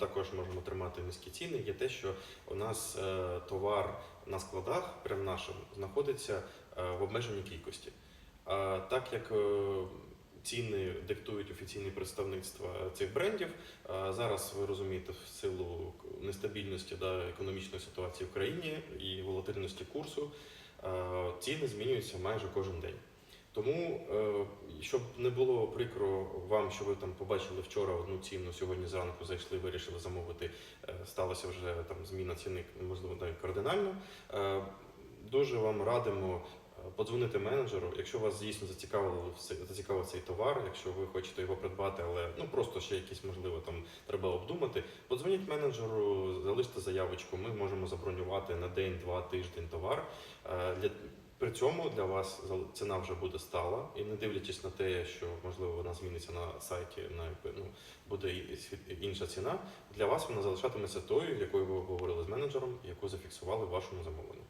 також можемо тримати низькі ціни, є те, що у нас е, товар на складах, прям нашим, знаходиться е, в обмеженій кількості. А так як е, ціни диктують офіційні представництва цих брендів, зараз ви розумієте, в силу нестабільності да, економічної ситуації в країні і волатильності курсу, ціни змінюються майже кожен день. Тому, е, щоб не було прикро вам, що ви там побачили вчора одну ціну, сьогодні зранку зайшли, вирішили замовити, е, сталася вже там зміна ціни, можливо, навіть кардинально. Е, Дуже вам радимо подзвонити менеджеру, якщо вас дійсно зацікавив зацікавив цей товар, якщо ви хочете його придбати, але ну просто ще якісь можливо там треба обдумати. Подзвоніть менеджеру, залиште заявочку. Ми можемо забронювати на день, два тиждень товар. Для при цьому для вас ціна вже буде стала, і не дивлячись на те, що можливо вона зміниться на сайті, на ну буде інша ціна. Для вас вона залишатиметься тою, якою ви говорили з менеджером, яку зафіксували в вашому замовленні.